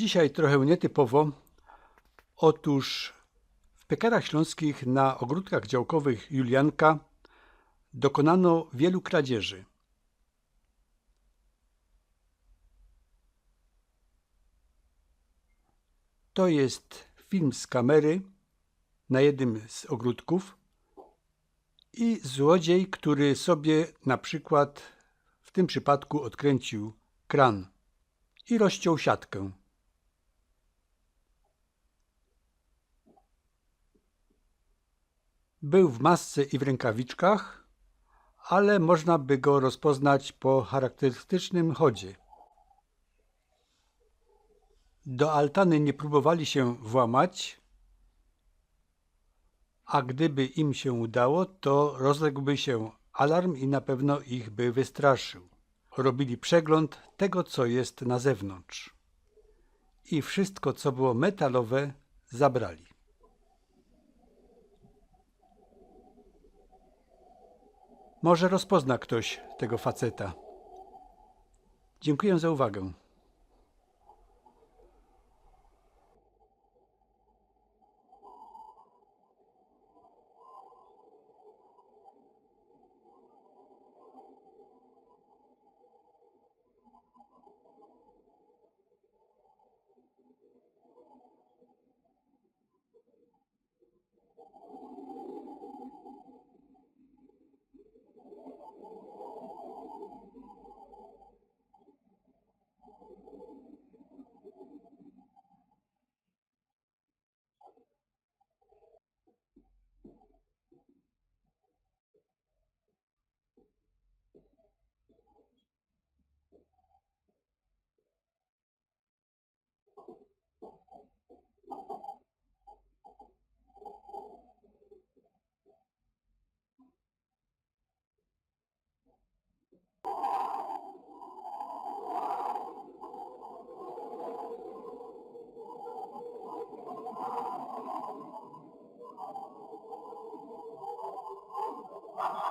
Dzisiaj trochę nietypowo. Otóż w Pekarach Śląskich na ogródkach działkowych Julianka dokonano wielu kradzieży. To jest film z kamery na jednym z ogródków i złodziej, który sobie na przykład w tym przypadku odkręcił kran i rozciął siatkę. Był w masce i w rękawiczkach, ale można by go rozpoznać po charakterystycznym chodzie. Do altany nie próbowali się włamać, a gdyby im się udało, to rozległby się alarm i na pewno ich by wystraszył. Robili przegląd tego, co jest na zewnątrz. I wszystko, co było metalowe, zabrali. Może rozpozna ktoś tego faceta. Dziękuję za uwagę. Ha ha!